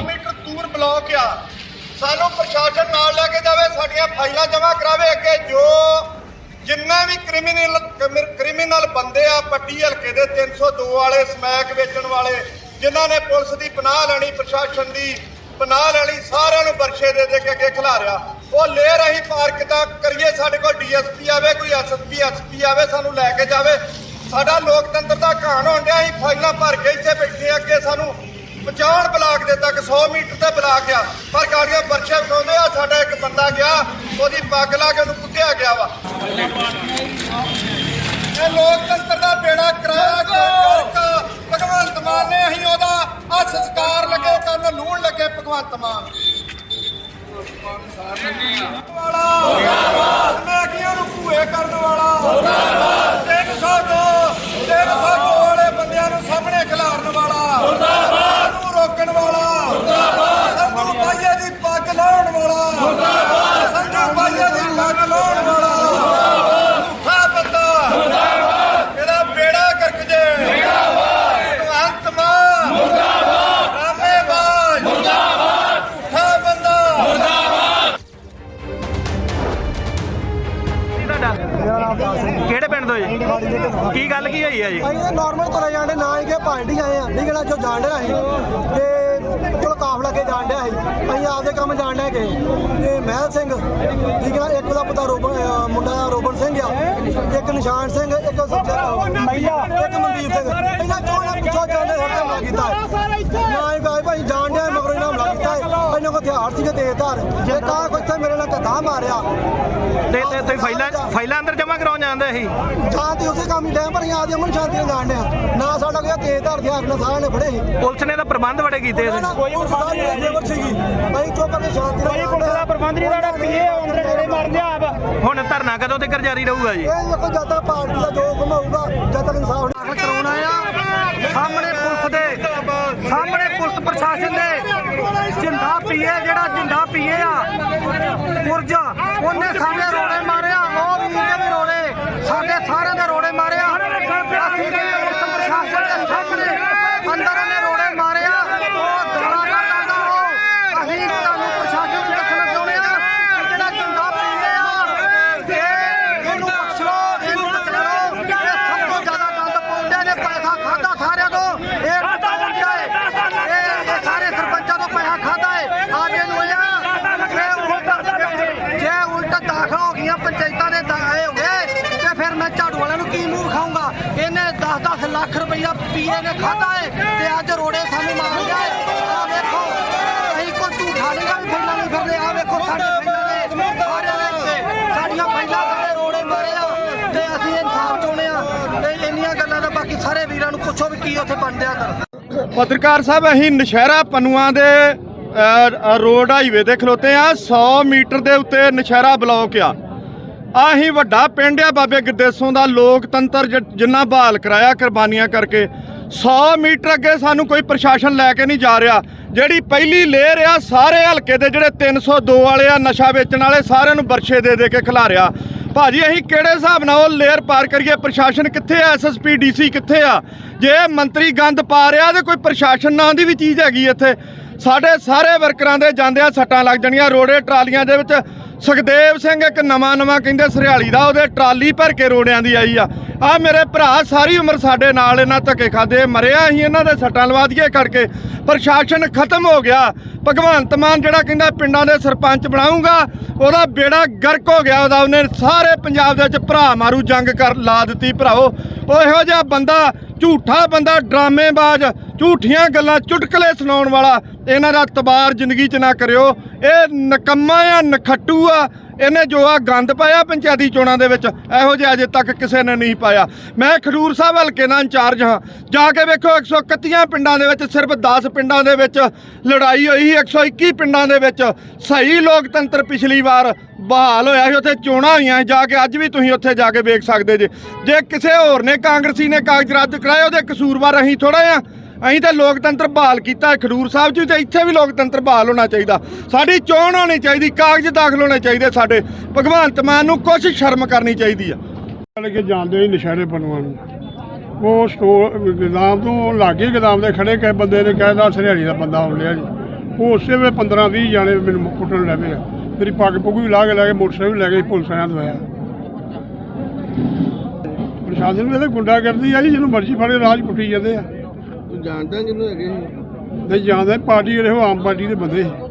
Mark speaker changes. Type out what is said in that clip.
Speaker 1: Block ਆ। ਸਾਨੂੰ ਪ੍ਰਸ਼ਾਸਨ ਨਾਲ ਲੈ ਕੇ ਜਾਵੇ, ਸਾਡੀਆਂ ਫਾਈਲਾਂ ਜਮ੍ਹਾਂ ਕਰਾਵੇ ਅੱਗੇ। ਜੋ ਜਿੰਨਾ ਵੀ ਕ੍ਰਿਮੀਨਲ ਕ੍ਰਿਮੀਨਲ ਬੰਦੇ ਆ, ਪੱਟੀ ਹਲਕੇ ਦੇ 302 ਵਾਲੇ, ਸਮੈਕ ਵੇਚਣ ਵਾਲੇ, ਜਿਨ੍ਹਾਂ ਨੇ ਪੁਲਿਸ ਦੀ ਪਨਾਹ ਲੈਣੀ, ਪ੍ਰਸ਼ਾਸਨ ਦੀ ਪਨਾਹ ਲੈਣੀ, ਸਾਰਿਆਂ ਨੂੰ ਬਰਸ਼ੇ ਦੇ ਦੇ ਕੇ ਅੱਗੇ ਖਿਲਾਰਿਆ ਉਹ ਲੈ ਰਹੀ ਪਾਰਕ ਦਾ ਕਰੀਏ ਸਾਡੇ ਕੋਲ ਡੀਐਸਪੀ ਆਵੇ, ਕੋਈ ਐਸਐਸਪੀ ਐਸਪੀ ਆਵੇ, ਸਾਨੂੰ ਲੈ ਕੇ ਜਾਵੇ। ਸਾਡਾ ਲੋਕਤੰਤਰ ਦਾ ਘਾਣ ਹੋਣ ਡਿਆ, ਅਸੀਂ ਫਾਈਲਾਂ ਭਰ ਕੇ ਇੱਥੇ ਬੈਠੇ ਅੱਗੇ, ਸਾਨੂੰ ਪਹੁੰਚਾਉਣ ਬਲਾਕ ਦੇ ਤੱਕ 100 ਮੀਟਰ ਤੇ ਬਲਾਕ ਆ। ਪਰ ਗਾੜੀਆਂ ਪਰਚੇ ਵਿਖਾਉਂਦੇ ਆ, ਸਾਡਾ ਇੱਕ ਬੰਦਾ ਗਿਆ, ਉਹਦੀ ਪੱਗ ਲਾ ਕੇ ਉਹਨੂੰ ਕੁੱਟਿਆ ਗਿਆ ਵਾ। ਇਹ ਲੋਕਤੰਤਰ ਦਾ ਬੇੜਾ ਕਰਾਇਆ ਗਿਆ ਭਗਵੰਤ ਮਾਨ ਨੇ ਅਸੀਂ ਉਹਦਾ ਆ ਸੰਸਕਾਰ ਲੱਗੇ ਕਰਨ ਲੂਣ ਲੱਗੇ ਭਗਵੰਤ ਮਾਨ।
Speaker 2: ਕਿਹੜੇ ਪਿੰਡ ਤੋਂ ਜੀ? ਕੀ ਗੱਲ ਕੀ ਹੋਈ ਆ ਜੀ?
Speaker 3: ਅਸੀਂ ਨਾਰਮਲ ਤੁਰੇ ਜਾਂਦੇ ਨਾ ਹੀ ਕਿ ਪਾਰਟੀ ਆਏ ਆ। ਨਿਕਲਾ ਜੋ ਜਾਣ ਡਿਆ ਸੀ। ਤੇ ਚਲੋ ਕਾਫਲਾ ਕੇ ਜਾਣ ਡਿਆ ਸੀ। ਅਸੀਂ ਆਪਦੇ ਕੰਮ ਜਾਣ ਡਿਆ ਗਏ ਤੇ ਮਹਿਲ ਸਿੰਘ, ਠੀਕ ਹੈ ਨਾ, ਇੱਕ ਦਾ ਪਤਾ ਰੋਬਨ ਮੁੰਡਾ ਰੋਬਨ ਸਿੰਘ ਆ। ਇੱਕ ਨਿਸ਼ਾਨ ਸਿੰਘ, ਇੱਕ ਸੱਜਾ ਇੱਕ ਮਨਦੀਪ ਸਿੰਘ। ਇਹਨਾਂ ਚੋਂ ਨਾ ਪਿੱਛੋਂ ਜਾਂਦੇ ਸਾਡੇ ਹਮਲਾ ਕੀਤਾ ਨਾ ਹੀ ਗਾਇ ਭਾਈ ਜਾਣ ਡਿਆ ਮਗਰੋਂ ਇਹਨਾਂ ਹਮਲਾ ਕੀਤਾ ਇਹਨਾਂ ਕੋਲ ਹਥਿਆਰ ਸੀਗੇ ਤੇਜ਼ਧਾਰ ਜੇ ਕਾ ਕੋਈ ਇੱਥੇ ਮੇਰੇ ਨਾਲ ਧੱਕਾ ਮਾਰਿਆ।
Speaker 2: ਤੇ ਤੇ ਤੁਸੀਂ ਫਾਈਲਾਂ ਫਾਈਲਾਂ ਅੰਦਰ ਜਮ੍ਹਾਂ ਕਰਾਉਣ ਜਾਂਦੇ ਸੀ?
Speaker 3: ਸ਼ਾਂਤੀ ਉਸੇ ਕੰਮ ਹੀ ਡੈਮ ਅਸੀਂ ਆਦੀ ਅਮਨ ਸ਼ਾਂਤੀ ਨਾਲ ਜਾਣ ਡਿਆ। ਨਾ ਸਾਡਾ ਕੋਈ ਤੇਜ਼ ਧਾਰ ਹਥਿਆਰ ਨਾ ਸਾਰਿਆਂ ਨੇ ਫੜੇ ਸੀ।
Speaker 2: ਪੁਲਿਸ ਨੇ ਤਾਂ ਪ੍ਰਬੰਧ ਬੜੇ ਕੀਤੇ ਇਹਦੇ
Speaker 3: ਕੋਈ ਸਾਰੀ ਲੇਬਰ ਸੀਗੀ ਅਸੀਂ ਚੁੱਪ ਕਰਕੇ ਸ਼ਾਂਤੀ ਨਾਲ
Speaker 4: ਕੋਈ ਪੁਲਿਸ ਦਾ ਪ੍ਰਬੰਧ ਨਹੀਂ ਸਾਡਾ ਪੀਏ ਅੰਦਰ ਜਿਹੜੇ ਮਰਦੇ ਆਪ।
Speaker 2: ਹੁਣ ਧਰਨਾ ਕਦੋਂ ਤੱਕ ਜਾਰੀ ਰਹੂਗਾ ਜੀ?
Speaker 3: ਇਹ ਦੇਖੋ ਜਦ ਤੱਕ ਪਾਰਟੀ ਦਾ ਜੋ ਹੁਕਮ ਹੋਊਗਾ ਜਦ ਤੱਕ ਇਨਸਾਫ ਨਹੀਂ ਕਰਾਉਣਾ ਆ
Speaker 2: ਸਾਹਮਣੇ ਪੁਲਿਸ ਦੇ ਸਾਹਮਣੇ ਪੁਲਿਸ ਪ੍ਰਸ਼ਾਸਨ ਦੇ ਜਿੰਦਾ ਪੀਏ ਜਿਹੜਾ ਜਿੰਦਾ ਪੀਏ ਆ ਪੁਰਜਾ ਉਹਨੇ ਸਾਡੇ ਰੋੜੇ ਮਾਰਿਆ ਉਹ ਵੀ ਇਹਦੇ ਵੀ ਰੋੜੇ ਸਾਡੇ ਸਾਰਿਆਂ ਦੇ ਰੋੜੇ ਮਾਰਿਆ ਅਸੀਂ ਵੀ ਪੁਲਿਸ ਪ੍ਰਸ਼ਾਸਨ ਦੇ ਸਾਹਮਣੇ ਅੰਦਰ ਉਹਨੇ ਰੋੜੇ ਮਾਰਿਆ ਉਹ ਗਾਲਾਂ ਕੱਢਦਾ ਉਹ ਅਸੀਂ ਤੁਹਾਨੂੰ ਪ੍ਰਸ਼ਾਸਨ ਨੂੰ ਦੱਸਣਾ ਚਾਹੁੰਦੇ ਆ ਕਿ ਜਿਹੜਾ ਜਿੰਦਾ ਪੀਏ ਆ ਇਹ ਇਹਨੂੰ ਬਖਸ਼ ਲਓ ਇਹਨੂੰ ਬਚਾ ਲਓ ਇਹ ਸਭ ਤੋਂ ਜ਼ਿਆਦਾ ਗੰਦ ਪਾਉਂਦੇ ਨੇ ਪੈਸਾ ਖਾਦਾ ਸਾਰਿਆਂ ਤੋਂ ਇਹ ਬਚਾਉਣ ਜਾਏ ਇਹ ਇਹ ਸਾਰੇ ਸਰਪੰਚਾਂ ਤੋਂ ਪੈਸਾ ਖਾਦਾ ਹੈ ਆ ਜੇ ਨੂੰ ਇਹ ਜੇ ਉਲਟਾ ਜੇ ਉਲਟਾ ਦਾਖਲ ਹੋ ਗਈਆਂ ਪੰਚਾਇਤਾਂ ਦੇ ਦਾਏ ਹੋ ਗਏ ਤੇ ਫਿਰ ਮੈਂ ਝਾੜੂ ਵਾਲਿਆਂ ਨੂੰ ਕੀ ਮੂੰਹ ਖਾਊਂਗਾ ਇਹਨੇ 10-10 ਲੱਖ ਰੁਪਈਆ ਨੇ ਖਾਦਾ ਹੈ ਤੇ ਅੱਜ ਰੋੜੇ ਸਾਨੂੰ ਮਾਰ ਜਾਏ ਆ ਵੇਖੋ ਅਸੀਂ ਕੋਈ ਝੂਠਾ ਨਹੀਂ ਗਾ ਵੀ ਫੈਲਾ ਨਹੀਂ ਫਿਰਦੇ ਆ ਵੇਖੋ ਸਾਡੇ ਫੈਲਾ ਨੇ। ਸਾਰਿਆਂ ਦੇ ਉੱਤੇ ਸਾਡੀਆਂ ਫੈਲਾ ਸਾਡੇ ਰੋੜੇ ਮਾਰੇ ਆ ਤੇ ਅਸੀਂ ਇਨਸਾਫ ਚਾਹੁੰਦੇ ਆ। ਤੇ ਇੰਨੀਆਂ ਗੱਲਾਂ ਦਾ ਬਾਕੀ ਸਾਰੇ ਵੀਰਾਂ ਨੂੰ ਪੁੱਛੋ ਵੀ ਕੀ ਉੱਥੇ ਬਣਦਿਆ ਅੰਦਰ।
Speaker 1: ਪੱਤਰਕਾਰ ਸਾਹਿਬ ਅਸੀਂ ਨਸ਼ਹਿਰਾ ਪਨੂਆਂ ਦੇ ਅ, ਰੋਡ ਹਾਈਵੇ ਤੇ ਖਲੋਤੇ ਆ। 100 ਮੀਟਰ ਦੇ ਉੱਤੇ ਨਸ਼ਹਿਰਾ ਬਲੌਕ ਆ। ਆਹੀ ਵੱਡਾ ਪਿੰਡ ਆ ਬਾਬੇ ਗੁਰਦੇਸੋਂ ਦਾ ਲੋਕਤੰਤਰ ਜਿੰਨਾ ਬਹਾਲ ਕਰਾਇਆ ਕੁਰਬਾਨੀਆਂ ਕਰਕੇ। 100 ਮੀਟਰ ਅੱਗੇ ਸਾਨੂੰ ਕੋਈ ਪ੍ਰਸ਼ਾਸਨ ਲੈ ਕੇ ਨਹੀਂ ਜਾ ਰਿਹਾ। ਜਿਹੜੀ ਪਹਿਲੀ ਲੇਅਰ ਆ, ਸਾਰੇ ਹਲਕੇ ਦੇ ਜਿਹੜੇ 302 ਵਾਲੇ ਆ, ਨਸ਼ਾ ਵੇਚਣ ਵਾਲੇ, ਸਾਰਿਆਂ ਨੂੰ ਬਰਸ਼ੇ ਦੇ ਦੇ ਕੇ ਖਿਲਾਰਿਆ ਭਾਜੀ, ਅਸੀਂ ਕਿਹੜੇ ਹਿਸਾਬ ਨਾਲ ਉਹ ਲੇਅਰ ਪਾਰ ਕਰੀਏ? ਪ੍ਰਸ਼ਾਸਨ ਕਿੱਥੇ ਆ? ਐਸਐਸਪੀ ਡੀਸੀ ਕਿੱਥੇ ਆ? ਜੇ ਮੰਤਰੀ ਗੰਦ ਪਾ ਰਿਹਾ ਤੇ ਕੋਈ ਪ੍ਰਸ਼ਾਸਨ ਨਾਂ ਦੀ ਵੀ ਚੀਜ਼ ਹੈਗੀ ਇੱਥੇ। ਸਾਡੇ ਸਾਰੇ ਵਰਕਰਾਂ ਦੇ ਜਾਂਦਿਆਂ ਸੱਟਾਂ ਲੱਗ ਜਾਣੀਆਂ, ਰੋੜੇ ਟਰਾਲੀਆਂ ਦੇ ਵਿੱਚ। ਸੁਖਦੇਵ ਸਿੰਘ ਇੱਕ ਨਵਾਂ ਨਵਾਂ ਕਹਿੰਦੇ, ਸਰਿਆਲੀ ਦਾ, ਉਹਦੇ ਟਰਾਲੀ ਭਰ ਕੇ ਰੋੜਿਆਂ ਦੀ ਆਈ ਆ। ਆ ਮੇਰੇ ਭਰਾ, ਸਾਰੀ ਉਮਰ ਸਾਡੇ ਨਾਲ ਇਹਨਾਂ ਧੱਕੇ ਖਾਦੇ ਮਰਿਆ ਅਸੀਂ ਇਹਨਾਂ ਦੇ ਸੱਟਾਂ ਲਵਾ ਦਈਏ ਕਰਕੇ। ਪ੍ਰਸ਼ਾਸਨ ਖਤਮ ਹੋ ਗਿਆ। ਭਗਵੰਤ ਮਾਨ ਜਿਹੜਾ ਕਹਿੰਦਾ ਪਿੰਡਾਂ ਦੇ ਸਰਪੰਚ ਬਣਾਉਂਗਾ, ਉਹਦਾ ਬੇੜਾ ਗਰਕ ਹੋ ਗਿਆ। ਉਹਦਾ ਉਹਨੇ ਸਾਰੇ ਪੰਜਾਬ ਦੇ ਵਿੱਚ ਭਰਾ ਮਾਰੂ, ਜੰਗ ਕਰ ਲਾ ਦਿੱਤੀ ਭਰਾਓ। ਉਹ ਇਹੋ ਜਿਹਾ ਬੰਦਾ, ਝੂਠਾ ਬੰਦਾ, ਡਰਾਮੇਬਾਜ਼, ਝੂਠੀਆਂ ਗੱਲਾਂ ਚੁਟਕਲੇ ਸੁਣਾਉਣ ਵਾਲਾ, ਇਹਨਾਂ ਦਾ ਤਬਾਰ ਜ਼ਿੰਦਗੀ 'ਚ ਨਾ ਕਰਿਓ। ਇਹ ਨਕੰਮਾ ਆ, ਨਖੱਟੂ ਆ ਇਹਨੇ ਜੋ ਆ ਗੰਦ ਪਾਇਆ ਪੰਚਾਇਤੀ ਚੋਣਾਂ ਦੇ ਵਿੱਚ, ਇਹੋ ਜਿਹਾ ਅਜੇ ਤੱਕ ਕਿਸੇ ਨੇ ਨਹੀਂ ਪਾਇਆ। ਮੈਂ ਖਡੂਰ ਸਾਹਿਬ ਹਲਕੇ ਦਾ ਇੰਚਾਰਜ ਹਾਂ। ਜਾ ਕੇ ਵੇਖੋ 131 ਪਿੰਡਾਂ ਦੇ ਵਿੱਚ, ਸਿਰਫ 10 ਪਿੰਡਾਂ ਦੇ ਵਿੱਚ ਲੜਾਈ ਹੋਈ 121 ਪਿੰਡਾਂ ਦੇ ਵਿੱਚ ਸਹੀ ਲੋਕਤੰਤਰ ਪਿਛਲੀ ਵਾਰ ਬਹਾਲ ਹੋਇਆ ਸੀ, ਉੱਥੇ ਚੋਣਾਂ ਹੋਈਆਂ ਸੀ। ਜਾ ਕੇ ਅੱਜ ਵੀ ਤੁਸੀਂ ਉੱਥੇ ਜਾ ਕੇ ਵੇਖ ਸਕਦੇ ਜੇ। ਜੇ ਕਿਸੇ ਹੋਰ ਨੇ, ਕਾਂਗਰਸੀ ਨੇ ਕਾਗਜ਼ ਰੱਦ ਕਰਾਏ, ਉਹਦੇ ਕਸੂਰਵਾਰ ਅਸੀਂ ਥੋੜਾ ਆ ਅਸੀਂ ਤਾਂ ਲੋਕਤੰਤਰ ਬਹਾਲ ਕੀਤਾ ਖਡੂਰ ਸਾਹਿਬ 'ਚ ਤੇ ਇੱਥੇ ਵੀ ਲੋਕਤੰਤਰ ਬਹਾਲ ਹੋਣਾ ਚਾਹੀਦਾ। ਸਾਡੀ ਚੋਣ ਹੋਣੀ ਚਾਹੀਦੀ, ਕਾਗਜ਼ ਦਾਖਲ ਹੋਣੇ ਚਾਹੀਦੇ ਸਾਡੇ। ਭਗਵੰਤ ਮਾਨ ਨੂੰ ਕੁਝ ਸ਼ਰਮ ਕਰਨੀ ਚਾਹੀਦੀ ਆ।
Speaker 5: ਕਿ ਜਾਣਦੇ ਹੀ ਨਸ਼ਹਿਰੇ ਪਨੂਆਂ ਨੂੰ। ਉਹ ਸਟੋਰ ਗਦਾਮ ਤੋਂ ਲਾਗੇ ਗਦਾਮ ਦੇ ਖੜੇ ਕੇ ਬੰਦੇ ਨੇ ਕਹਿਦਾ ਸਰਿਆੜੀ ਦਾ ਬੰਦਾ ਆਉਣ ਲਿਆ ਜੀ। ਉਹ ਉਸੇ ਵੇ 15 20 ਜਾਣੇ ਮੈਨੂੰ ਕੁੱਟਣ ਲੱਗ ਪਏ ਮੇਰੀ ਪੱਗ ਪੁੱਗ ਵੀ ਲਾ ਕੇ ਲੈ ਕੇ ਮੋਟਰਸਾਈਕਲ ਵੀ ਲੈ ਕੇ ਪੁਲਿਸ ਨਾਲ ਦਵਾਇਆ ਪ੍ਰਸ਼ਾਸਨ ਵੇਲੇ ਗੁੰਡਾ ਕਰਦੀ ਆ ਜੀ, ਜਿਹਨੂੰ ਮਰਜ਼ੀ ਫੜੇ, ਰਾਜ ਕੁੱਟੀ ਜਾਂਦੇ ਆ।
Speaker 6: ਤੂੰ ਜਾਣਦਾ ਕਿਹਨੂੰ ਹੈਗੇ ਸੀ?
Speaker 5: ਨਹੀਂ, ਜਾਣਦਾ ਪਾਰਟੀ ਜਿਹੜੇ ਉਹ ਆਮ ਪਾਰਟੀ ਦੇ ਬੰਦੇ ਸੀ